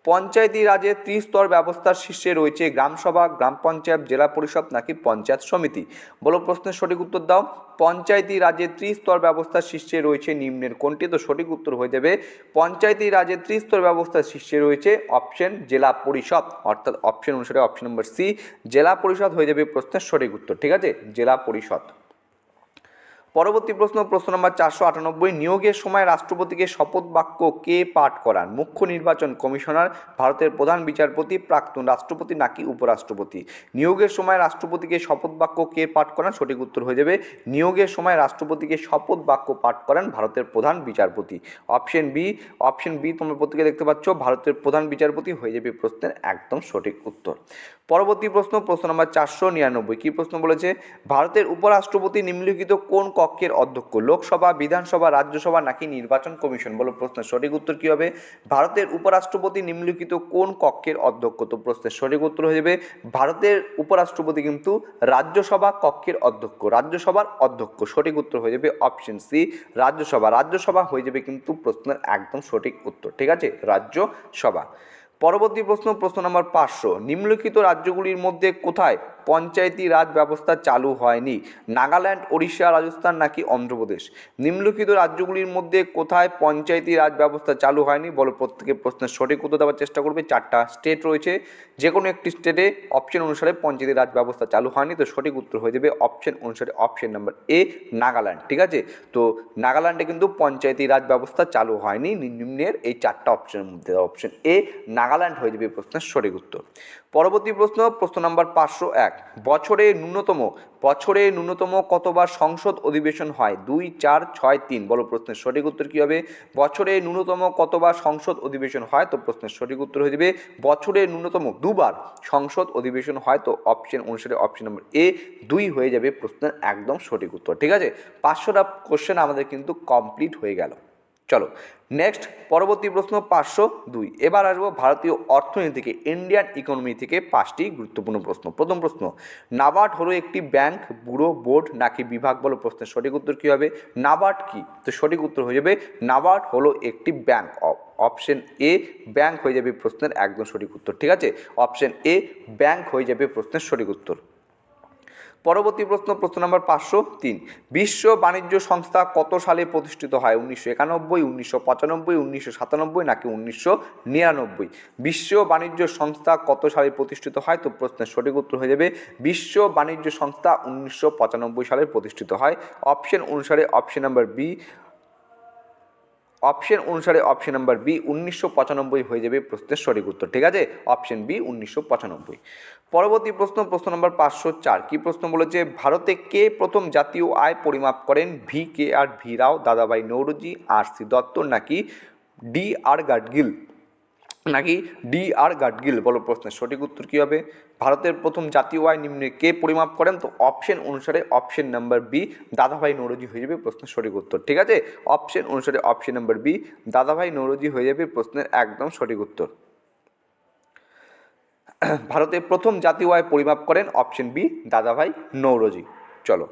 পঞ্চায়েতি রাজের ত্রিস্তর ব্যবস্থার শীর্ষে রয়েছে গ্রামসভা, গ্রাম পঞ্চায়েত, জেলা পরিষদ নাকি পঞ্চায়েত সমিতি? বলো প্রশ্নের সঠিক উত্তর দাও। পঞ্চায়েতি রাজের ত্রিস্তর ব্যবস্থার শীর্ষে রয়েছে নিম্নের কোনটি? তো সঠিক উত্তর হয়ে যাবে পঞ্চায়েতি রাজের ত্রিস্তর ব্যবস্থার শীর্ষে রয়েছে অপশন জেলা পরিষদ। অর্থাৎ অপশন অনুসারে অপশন নম্বর সি জেলা পরিষদ হয়ে যাবে প্রশ্নের সঠিক উত্তর। ঠিক আছে? জেলা পরিষদ। পরবর্তী প্রশ্ন প্রশ্ন নম্বর চারশো আটানব্বই, নিয়োগের সময় রাষ্ট্রপতিকে শপথ বাক্য কে পাঠ করান মুখ্য নির্বাচন কমিশনার, ভারতের প্রধান বিচারপতি, প্রাক্তন রাষ্ট্রপতি নাকি উপরাষ্ট্রপতি? নিয়োগের সময় রাষ্ট্রপতিকে শপথ বাক্য কে পাঠ করান সঠিক উত্তর হয়ে যাবে, নিয়োগের সময় রাষ্ট্রপতিকে শপথ বাক্য পাঠ করান ভারতের প্রধান বিচারপতি। অপশন বি অপশন বি তোমরা প্রত্যেকে দেখতে পাচ্ছ, ভারতের প্রধান বিচারপতি হয়ে যাবে প্রশ্নের একদম সঠিক উত্তর। পরবর্তী প্রশ্ন প্রশ্ন নম্বর চারশো নিরানব্বই। কী প্রশ্ন বলেছে? ভারতের উপরাষ্ট্রপতি নিম্নলিখিত কোন কক্ষের অধ্যক্ষ? লোকসভা, বিধানসভা, রাজ্যসভা নাকি নির্বাচন কমিশন? বলো প্রশ্নের সঠিক উত্তর কী হবে? ভারতের উপরাষ্ট্রপতি নিম্নলিখিত কোন কক্ষের অধ্যক্ষ? তো প্রশ্নের সঠিক উত্তর হয়ে যাবে, ভারতের উপরাষ্ট্রপতি কিন্তু রাজ্যসভা কক্ষের অধ্যক্ষ, রাজ্যসভার অধ্যক্ষ। সঠিক উত্তর হয়ে যাবে অপশন সি, রাজ্যসভা। রাজ্যসভা হয়ে যাবে কিন্তু প্রশ্নের একদম সঠিক উত্তর। ঠিক আছে? রাজ্যসভা। পরবর্তী প্রশ্ন প্রশ্ন নম্বর পাঁচশো। নিম্নলিখিত রাজ্যগুলির মধ্যে কোথায় পঞ্চায়েতি রাজ ব্যবস্থা চালু হয়নি? নাগাল্যান্ড, ওড়িশা, রাজস্থান নাকি অন্ধ্রপ্রদেশ? নিম্নলিখিত রাজ্যগুলির মধ্যে কোথায় পঞ্চায়েতি রাজ ব্যবস্থা চালু হয়নি বলো প্রত্যেকে প্রশ্নের সঠিক উত্তর দেওয়ার চেষ্টা করবে। চারটা স্টেট রয়েছে যে কোনো একটি স্টেটে অপশন অনুসারে পঞ্চায়েতি রাজ ব্যবস্থা চালু হয়নি। তো সঠিক উত্তর হয়ে যাবে অপশন অনুসারে অপশন নাম্বার এ, নাগাল্যান্ড, ঠিক আছে? তো নাগাল্যান্ডে কিন্তু পঞ্চায়েতি রাজ ব্যবস্থা চালু হয়নি। নিম্নের এই চারটা অপশনের মধ্যে, অপশন এ নাগাল্যান্ড হয়ে যাবে প্রশ্নের সঠিক উত্তর। পরবর্তী প্রশ্ন প্রশ্ন নাম্বার পাঁচশো এক। বছরে ন্যূনতম বছরে ন্যূনতম কতবার সংসদ অধিবেশন হয়? দুই, চার, ছয়, তিন। বলো প্রশ্নের সঠিক উত্তর কী হবে? বছরে ন্যূনতম কতবার সংসদ অধিবেশন হয়? তো প্রশ্নের সঠিক উত্তর হয়ে যাবে, বছরে ন্যূনতম দুবার সংসদ অধিবেশন হয়। তো অপশন অনুসারে অপশন নম্বর এ দুই হয়ে যাবে প্রশ্নের একদম সঠিক উত্তর। ঠিক আছে? পাঁচশোটা কোশ্চেন আমাদের কিন্তু কমপ্লিট হয়ে গেল। চলো নেক্সট পরবর্তী প্রশ্ন পাঁচশো দুই। এবার আসব ভারতীয় অর্থনীতি থেকে ইন্ডিয়ান ইকোনমি থেকে পাঁচটি গুরুত্বপূর্ণ প্রশ্ন। প্রথম প্রশ্ন নাবার্ড হলো একটি ব্যাংক ব্যুরো বোর্ড নাকি বিভাগ বলো? প্রশ্নের সঠিক উত্তর কী হবে? নাবার্ড কি? তো সঠিক উত্তর হয়ে যাবে নাবার্ড হলো একটি ব্যাংক অপশন এ ব্যাংক হয়ে যাবে প্রশ্নের একদম সঠিক উত্তর, ঠিক আছে? অপশন এ ব্যাংক হয়ে যাবে প্রশ্নের সঠিক উত্তর। পরবর্তী প্রশ্ন প্রশ্ন নম্বর পাঁচশো তিন। বিশ্ব বাণিজ্য সংস্থা কত সালে প্রতিষ্ঠিত হয়? উনিশশো একানব্বই, উনিশশো পঁচানব্বই, উনিশশো সাতানব্বই নাকি উনিশশো নিরানব্বই? বিশ্ব বাণিজ্য সংস্থা কত সালে প্রতিষ্ঠিত হয়? তো প্রশ্নের সঠিক উত্তর হয়ে যাবে, বিশ্ব বাণিজ্য সংস্থা উনিশশো পঁচানব্বই সালে প্রতিষ্ঠিত হয়। অপশন অনুসারে অপশন নাম্বার বি অপশন অনুসারে অপশন নাম্বার বি উনিশশো পঁচানব্বই হয়ে যাবে প্রশ্নের সঠিক উত্তর, ঠিক আছে? অপশন বি উনিশশো পঁচানব্বই। পরবর্তী প্রশ্ন প্রশ্ন নম্বর পাঁচশো চার। কী প্রশ্ন বলেছে? ভারতে কে প্রথম জাতীয় আয় পরিমাপ করেন? ভি কে আর ভি রাও দাদাভাই নৌরজি আর সি দত্ত নাকি ডি আর গাডগিল? নাকি ডি আর গাডগিল? বলো প্রশ্নের সঠিক উত্তর কী হবে? ভারতের প্রথম জাতীয় আয় নিম্নে কে পরিমাপ করেন? তো অপশন অনুসারে অপশন নাম্বার বি দাদাভাই নৌরজি হয়ে যাবে প্রশ্নের সঠিক উত্তর। ঠিক আছে? অপশন অনুসারে অপশন নাম্বার বি দাদাভাই নৌরজি হয়ে যাবে প্রশ্নের একদম সঠিক উত্তর। ভারতের প্রথম জাতীয় আয় পরিমাপ করেন অপশন বি দাদাভাই নৌরজি। চলো।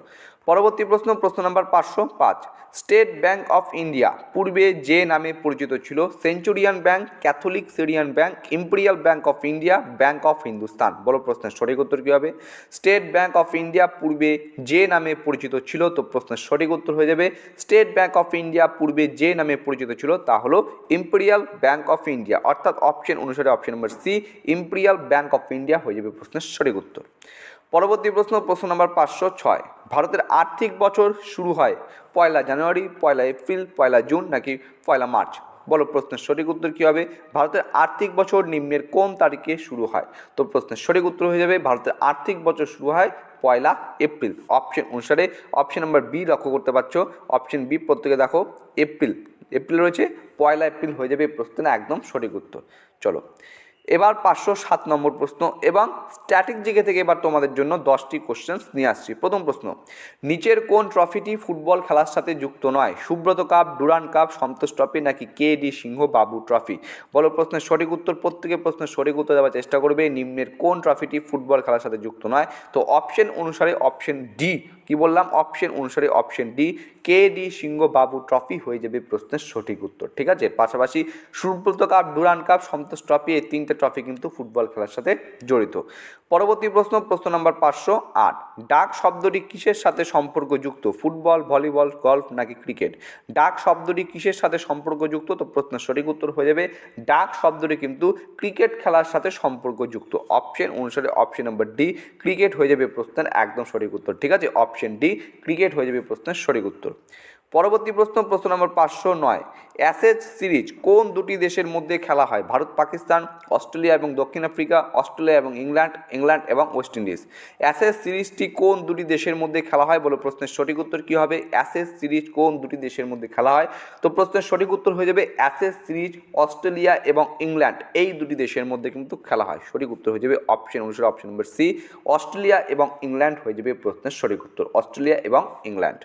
পরবর্তী প্রশ্ন প্রশ্ন নাম্বার পাঁচশো পাঁচ। স্টেট ব্যাংক অফ ইন্ডিয়া, পূর্বে যে নামে পরিচিত ছিল, centurion bank, catholic syrian bank, imperial bank of India, bank of Hindustan. বলো প্রশ্নের সঠিক উত্তর কী হবে? স্টেট ব্যাংক অফ ইন্ডিয়া, পূর্বে যে নামে পরিচিত ছিল, তো প্রশ্নের সঠিক উত্তর হয়ে যাবে। স্টেট ব্যাংক অফ ইন্ডিয়া, পূর্বে যে নামে পরিচিত ছিল, তা হলো ইম্পেরিয়াল ব্যাংক অফ ইন্ডিয়া। অর্থাৎ অপশন অনুসারে option number C imperial bank of India হয়ে যাবে প্রশ্নের সঠিক উত্তর। পরবর্তী প্রশ্ন প্রশ্ন নম্বর পাঁচশো ছয়। ভারতের আর্থিক বছর শুরু হয় পয়লা জানুয়ারি, পয়লা এপ্রিল, পয়লা জুন নাকি পয়লা মার্চ? বলো, প্রশ্নের সঠিক উত্তর কী হবে? ভারতের আর্থিক বছর নিম্নের কোন তারিখে শুরু হয়? তো প্রশ্নের সঠিক উত্তর হয়ে যাবে, ভারতের আর্থিক বছর শুরু হয় পয়লা এপ্রিল। অপশন অনুসারে অপশন নাম্বার বি লক্ষ্য করতে পারছ। অপশন বি প্রত্যেকে দেখো, এপ্রিল। এপ্রিল রয়েছে, পয়লা এপ্রিল হয়ে যাবে প্রশ্নের একদম সঠিক উত্তর। চলো এবার পাঁচশো সাত নম্বর প্রশ্ন এবং স্ট্যাটিক জিকে থেকে এবার তোমাদের জন্য দশটি কোশ্চেন্স নিয়ে আসছি। প্রথম প্রশ্ন, নিচের কোন ট্রফিটি ফুটবল খেলার সাথে যুক্ত নয়? Subroto cup, Durand cup, Santosh trophy নাকি K D Singh Babu trophy বলো প্রশ্নের সঠিক উত্তর, প্রত্যেকে প্রশ্নের সঠিক উত্তর দেওয়ার চেষ্টা করবে। নিম্নের কোন ট্রফিটি ফুটবল খেলার সাথে যুক্ত নয়? তো অপশন অনুসারে অপশন ডি কি বললাম? অপশন অনুসারে option D K D Singh, Babu trophy হয়ে যাবে প্রশ্নের সঠিক উত্তর। ঠিক আছে? পাশাপাশি Subroto cup Durand cup Santosh trophy এই তিনটে ট্রফি কিন্তু ফুটবল খেলার সাথে জড়িত। পরবর্তী প্রশ্ন প্রশ্ন নম্বর পাঁচশো আট। ডাক শব্দটি কিসের সাথে সম্পর্কযুক্ত? ফুটবল, ভলিবল, গলফ নাকি ক্রিকেট? ডাক শব্দটি কিসের সাথে সম্পর্কযুক্ত? তো প্রশ্নের সঠিক উত্তর হয়ে যাবে। ডাক শব্দটি কিন্তু ক্রিকেট খেলার সাথে সম্পর্কযুক্ত। অপশন অনুসারে অপশন নম্বর ডি, ক্রিকেট হয়ে যাবে প্রশ্নের একদম সঠিক উত্তর। ঠিক আছে? অপশন ডি, ক্রিকেট হয়ে যাবে প্রশ্নের সঠিক উত্তর। পরবর্তী প্রশ্ন প্রশ্ন নম্বর পাঁচশো নয়। অ্যাসেজ সিরিজ কোন দুটি দেশের মধ্যে খেলা হয়? ভারত, পাকিস্তান, অস্ট্রেলিয়া এবং দক্ষিণ আফ্রিকা, অস্ট্রেলিয়া এবং ইংল্যান্ড ইংল্যান্ড এবং ওয়েস্ট ইন্ডিজ। অ্যাসেজ সিরিজটি কোন দুটি দেশের মধ্যে খেলা হয় বলে প্রশ্নের সঠিক উত্তর কী হবে? অ্যাসেজ সিরিজ কোন দুটি দেশের মধ্যে খেলা হয়? তো প্রশ্নের সঠিক উত্তর হয়ে যাবে অ্যাসেজ সিরিজ, অস্ট্রেলিয়া এবং ইংল্যান্ড। এই দুটি দেশের মধ্যে কিন্তু খেলা হয়। সঠিক উত্তর হয়ে যাবে অপশন অনুসারে অপশন নম্বর সি। অস্ট্রেলিয়া এবং ইংল্যান্ড হয়ে যাবে প্রশ্নের সঠিক উত্তর। অস্ট্রেলিয়া এবং ইংল্যান্ড।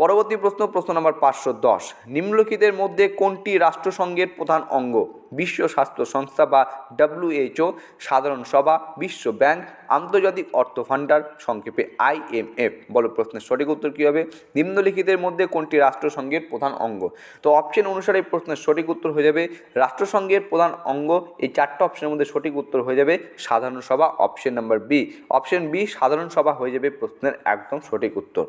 পরবর্তী প্রশ্ন প্রশ্ন নম্বর পাঁচশো দশ। নিম্নলিখিতের মধ্যে কোনটি রাষ্ট্রসংঘের প্রধান অঙ্গ? বিশ্ব স্বাস্থ্য সংস্থা বা ডাব্লিউএইচও, সাধারণ সভা, বিশ্ব ব্যাংক, আন্তর্জাতিক অর্থ ফান্ডার সংক্ষেপে আইএমএফ বলো, প্রশ্নের সঠিক উত্তর কী হবে? নিম্নলিখিতের মধ্যে কোনটি রাষ্ট্রসংঘের প্রধান অঙ্গ? তো অপশন অনুসারে প্রশ্নের সঠিক উত্তর হয়ে যাবে রাষ্ট্রসংঘের প্রধান অঙ্গ। এই চারটা অপশনের মধ্যে সঠিক উত্তর হয়ে যাবে সাধারণ সভা option number B option B সাধারণ সভা হয়ে যাবে প্রশ্নের একদম সঠিক উত্তর।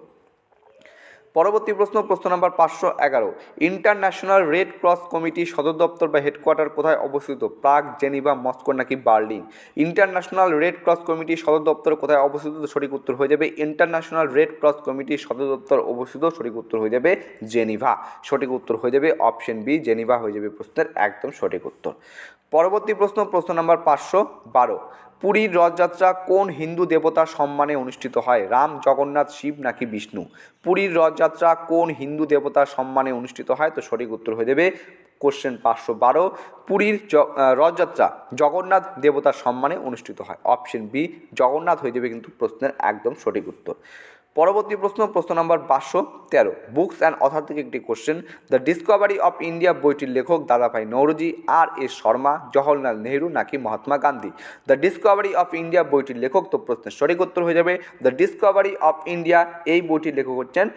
পরবর্তী প্রশ্ন প্রশ্ন নাম্বার পাঁচশো এগারো। ইন্টারন্যাশনাল রেড ক্রস কমিটি সদর দপ্তর বা হেডকোয়ার্টার কোথায় অবস্থিত? প্রাগ, জেনিভা, মস্কো নাকি Berlin? International red cross committee সদর দপ্তর কোথায় অবস্থিত? সঠিক উত্তর হয়ে যাবে ইন্টারন্যাশনাল রেড ক্রস কমিটি সদর দপ্তর অবস্থিত। সঠিক উত্তর হয়ে যাবে জেনিভা। সঠিক উত্তর হয়ে যাবে অপশন বি, জেনিভা হয়ে যাবে প্রশ্নের একদম সঠিক উত্তর। পরবর্তী প্রশ্ন প্রশ্ন নাম্বার পাঁচশো বারো। পুরীর রথযাত্রা কোন হিন্দু দেবতার সম্মানে অনুষ্ঠিত হয়? রাম, জগন্নাথ, শিব নাকি বিষ্ণু? পুরীর রথযাত্রা কোন হিন্দু দেবতার সম্মানে অনুষ্ঠিত হয়? তো সঠিক উত্তর হয়ে যাবে কোশ্চেন পাঁচশো বারো। পুরীর রথযাত্রা জগন্নাথ দেবতার সম্মানে অনুষ্ঠিত হয়। অপশন বি, জগন্নাথ হয়ে যাবে কিন্তু প্রশ্নের একদম সঠিক উত্তর। পরবর্তী প্রশ্ন প্রশ্ন নম্বর পাঁচশো তেরো। বুকস অ্যান্ড অথার থেকে একটি question the discovery of India বইটির লেখক দাদাভাই নৌরজি আর এ শর্মা, জওহরলাল নেহরু নাকি Mahatma Gandhi? The discovery of India বইটির লেখক তো প্রশ্নের সঠিক উত্তর হয়ে যাবে। দ্য ডিসকভারি অফ ইন্ডিয়া এই বইটির লেখক হচ্ছেন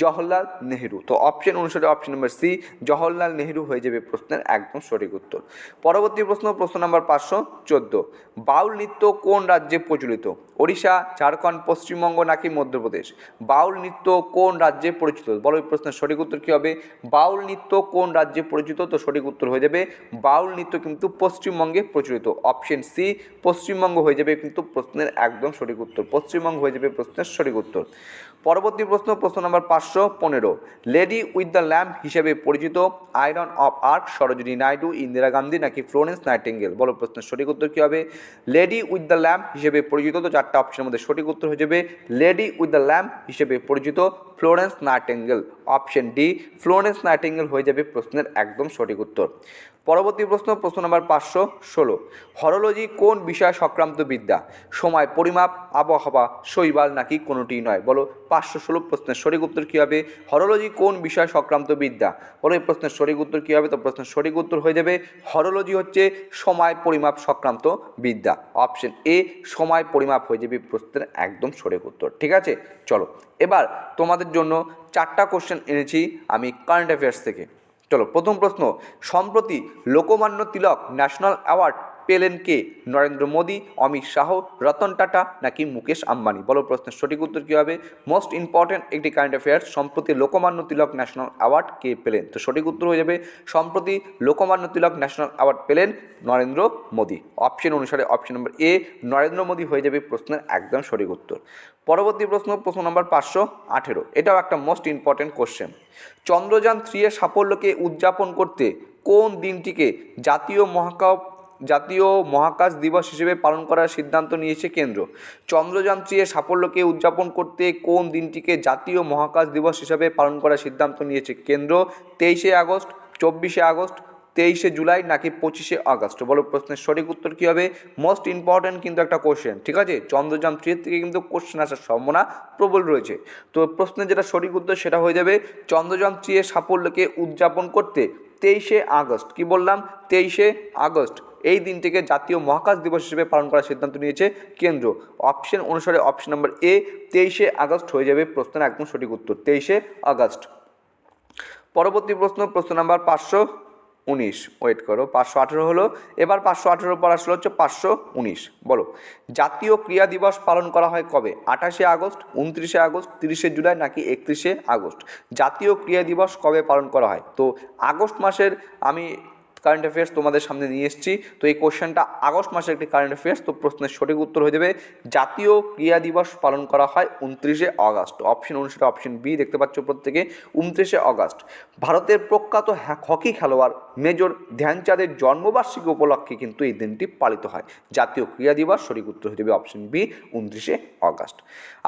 জওহরলাল নেহেরু। তো অপশন অনুসারে option number C Jawaharlal Nehru হয়ে যাবে প্রশ্নের একদম সঠিক উত্তর। পরবর্তী প্রশ্ন প্রশ্ন নাম্বার পাঁচশো চোদ্দ। বাউল নৃত্য কোন রাজ্যে প্রচলিত? ওড়িশা, ঝাড়খণ্ড, পশ্চিমবঙ্গ নাকি মধ্যপ্রদেশ? বাউল নৃত্য কোন রাজ্যে পরিচিত বলো এই প্রশ্নের সঠিক উত্তর কী হবে? বাউল নৃত্য কোন রাজ্যে পরিচিত তো সঠিক উত্তর হয়ে যাবে, বাউল নৃত্য কিন্তু পশ্চিমবঙ্গে প্রচলিত। অপশন সি পশ্চিমবঙ্গ হয়ে যাবে কিন্তু প্রশ্নের একদম সঠিক উত্তর। পশ্চিমবঙ্গ হয়ে যাবে প্রশ্নের সঠিক উত্তর। পরবর্তী প্রশ্ন প্রশ্ন নম্বর পাঁচশো পনেরো। লেডি উইথ দ্য ল্যাম্প হিসেবে পরিচিত iron of Arc Sarojini Naidu, Indira Gandhi নাকি ফ্লোরেন্স নাইটেঙ্গেল বলো প্রশ্নের সঠিক উত্তর কী হবে? লেডি উইথ দ্য ল্যাম্প হিসেবে পরিচিত, তো চারটা অপশনের মধ্যে সঠিক উত্তর হয়ে যাবে। লেডি উইথ দ্য ল্যাম্প হিসেবে পরিচিত Florence Nightingale option D Florence Nightingale হয়ে যাবে প্রশ্নের একদম সঠিক উত্তর। পরবর্তী প্রশ্ন প্রশ্ন নম্বর পাঁচশো ষোলো। হরোলজি কোন বিষয় সংক্রান্ত বিদ্যা? সময়, পরিমাপ, আবহাওয়া, শৈবাল নাকি কোনোটি নয়? বলো, পাঁচশো ষোলো প্রশ্নের সঠিক উত্তর কী হবে? হরোলজি কোন বিষয় সংক্রান্ত বিদ্যা? বলো, এই প্রশ্নের সঠিক উত্তর কী হবে? তো প্রশ্নের সঠিক উত্তর হয়ে যাবে, হরোলজি হচ্ছে সময়, পরিমাপ সংক্রান্ত বিদ্যা। অপশন এ, সময়, পরিমাপ হয়ে যাবে প্রশ্নের একদম সঠিক উত্তর। ঠিক আছে? চলো, এবার তোমাদের জন্য চারটা কোশ্চেন এনেছি আমি কারেন্ট অ্যাফেয়ার্স থেকে। চলো প্রথম প্রশ্ন সম্প্রতি লোকমান্য তিলক ন্যাশনাল অ্যাওয়ার্ড পেলেন কে? নরেন্দ্র মোদী, অমিত শাহ, রতন টাটা নাকি মুকেশ আম্বানি? বলো প্রশ্নের সঠিক উত্তর কী হবে? মোস্ট ইম্পর্ট্যান্ট একটি কারেন্ট অ্যাফেয়ার্স সম্প্রতি লোকমান্য তিলক ন্যাশনাল অ্যাওয়ার্ড কে পেলেন? তো সঠিক উত্তর হয়ে যাবে, সম্প্রতি লোকমান্য তিলক ন্যাশনাল অ্যাওয়ার্ড পেলেন নরেন্দ্র মোদী। অপশন অনুসারে option number A Narendra Modi হয়ে যাবে প্রশ্নের একদম সঠিক উত্তর। পরবর্তী প্রশ্ন প্রশ্ন নম্বর পাঁচশো আঠেরো। এটাও একটা most important question Chandrayaan three এর সাফল্যকে উদযাপন করতে কোন দিনটিকে জাতীয় মহাকাশ জাতীয় মহাকাশ দিবস হিসেবে পালন করার সিদ্ধান্ত নিয়েছে কেন্দ্র। চন্দ্রযান থ্রি এর সাফল্যকে উদযাপন করতে কোন দিনটিকে জাতীয় মহাকাশ দিবস হিসেবে পালন করার সিদ্ধান্ত নিয়েছে কেন্দ্র? তেইশে আগস্ট, চব্বিশে আগস্ট, তেইশে জুলাই নাকি পঁচিশে আগস্ট? বলো প্রশ্নের সঠিক উত্তর কী হবে? মোস্ট ইম্পর্ট্যান্ট কিন্তু একটা কোশ্চেন ঠিক আছে? চন্দ্রযান থ্রি থেকে কিন্তু কোশ্চেন আসার সম্ভাবনা প্রবল রয়েছে। তো প্রশ্নের যেটা সঠিক উত্তর সেটা হয়ে যাবে, চন্দ্রযান থ্রি সাফল্যকে উদযাপন করতে তেইশে আগস্ট। কি বললাম? তেইশে আগস্ট। এই দিনটিকে জাতীয় মহাকাশ দিবস হিসেবে পালন করার সিদ্ধান্ত নিয়েছে কেন্দ্র। অপশন অনুসারে অপশন নম্বর এ, তেইশে আগস্ট হয়ে যাবে প্রশ্নের একদম সঠিক উত্তর। তেইশে আগস্ট। পরবর্তী প্রশ্ন প্রশ্ন নাম্বার পাঁচশো। উনিশ। ওয়েট করো, পাঁচশো আঠেরো হলো, এবার পাঁচশো আঠেরো পর আসলে হচ্ছে পাঁচশো উনিশ। বলো, জাতীয় ক্রিয়া দিবস পালন করা হয় কবে? আঠাশে আগস্ট, উনত্রিশে আগস্ট, তিরিশে জুলাই নাকি একত্রিশে আগস্ট? জাতীয় ক্রিয়া দিবস কবে পালন করা হয়? তো আগস্ট মাসের আমি কারেন্ট অ্যাফেয়ার্স তোমাদের সামনে নিয়ে এসেছি। তো এই কোশ্চেনটা আগস্ট মাসের একটি কারেন্ট অ্যাফেয়ার্স তো প্রশ্নের সঠিক উত্তর হয়ে যাবে। জাতীয় ক্রিয়া দিবস পালন করা হয় উনত্রিশে অগাস্ট অপশন অনুসারে অপশন বি দেখতে পাচ্ছ প্রত্যেকে, উনত্রিশে অগাস্ট ভারতের প্রখ্যাত হকি খেলোয়াড় মেজর ধ্যানচাঁদের জন্মবার্ষিকী উপলক্ষে কিন্তু এই দিনটি পালিত হয়। জাতীয় ক্রিয়া দিবস, সঠিক উত্তর হয়ে যাবে অপশন বি উনত্রিশে অগাস্ট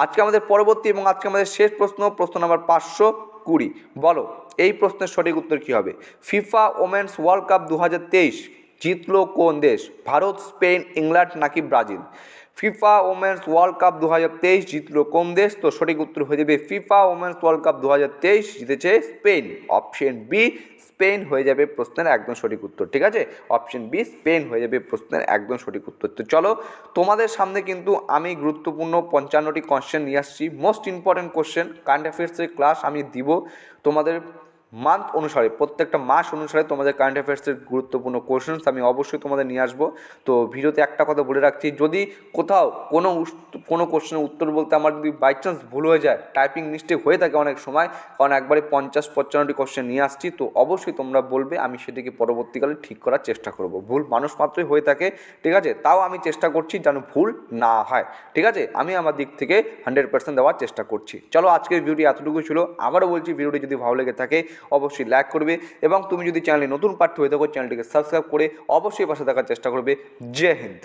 আজকে আমাদের পরবর্তী এবং আজকে আমাদের শেষ প্রশ্ন প্রশ্ন নাম্বার পাঁচশো। কুড়ি। বলো, এই প্রশ্নের সঠিক উত্তর কী হবে? ফিফা ওমেন্স ওয়ার্ল্ড কাপ দু হাজার তেইশ জিতলো কোন দেশ? ভারত, স্পেন, ইংল্যান্ড নাকি Brazil? FIFA women's world cup দু হাজার তেইশ জিতলো কোন দেশ? তো সঠিক উত্তর হয়ে যাবে ফিফা ওমেন্স ওয়ার্ল্ড কাপ দু হাজার তেইশ জিতেছে স্পেন। অপশন বি, স্পেন হয়ে যাবে প্রশ্নের একদম সঠিক উত্তর, ঠিক আছে? অপশন বি, স্পেন হয়ে যাবে প্রশ্নের একদম সঠিক উত্তর। তো চলো, তোমাদের সামনে কিন্তু আমি গুরুত্বপূর্ণ পঞ্চান্নটি কোশ্চেন নিয়ে আসছি। মোস্ট ইম্পর্ট্যান্ট কোশ্চেন কারেন্ট অ্যাফেয়ার্সের ক্লাস আমি দিব। তোমাদের মান্থ অনুসারে, প্রত্যেকটা মাস অনুসারে তোমাদের কারেন্ট অ্যাফেয়ার্সের গুরুত্বপূর্ণ কোশ্চেন্স আমি অবশ্যই তোমাদের নিয়ে আসব। তো ভিডিওতে একটা কথা বলে রাখছি, যদি কোথাও কোনো কোনো কোশ্চেনের উত্তর বলতে আমার যদি বাই চান্স ভুল হয়ে যায় টাইপিং মিস্টেক হয়ে থাকে অনেক সময়, কারণ একবারে পঞ্চাশ পঞ্চান্নটি কোশ্চেন নিয়ে আসছি, তো অবশ্যই তোমরা বলবে, আমি সেটিকে পরবর্তীকালে ঠিক করার চেষ্টা করব। ভুল মানুষ মাত্রই হয়ে থাকে, ঠিক আছে? তাও আমি চেষ্টা করছি যেন ভুল না হয়, ঠিক আছে? আমি আমার দিক থেকে হান্ড্রেড পার্সেন্ট দেওয়ার চেষ্টা করছি। চলো আজকের ভিডিওটি এতটুকু ছিল, আবারও বলছি ভিডিওটি যদি ভালো লেগে থাকে অবশ্যই লাইক করবে এবং তুমি যদি চ্যানেলে নতুন পাঠ্য হয়ে থাকো চ্যানেলটিকে সাবস্ক্রাইব করে অবশ্যই পাশে থাকার চেষ্টা করবে। জয় হিন্দ।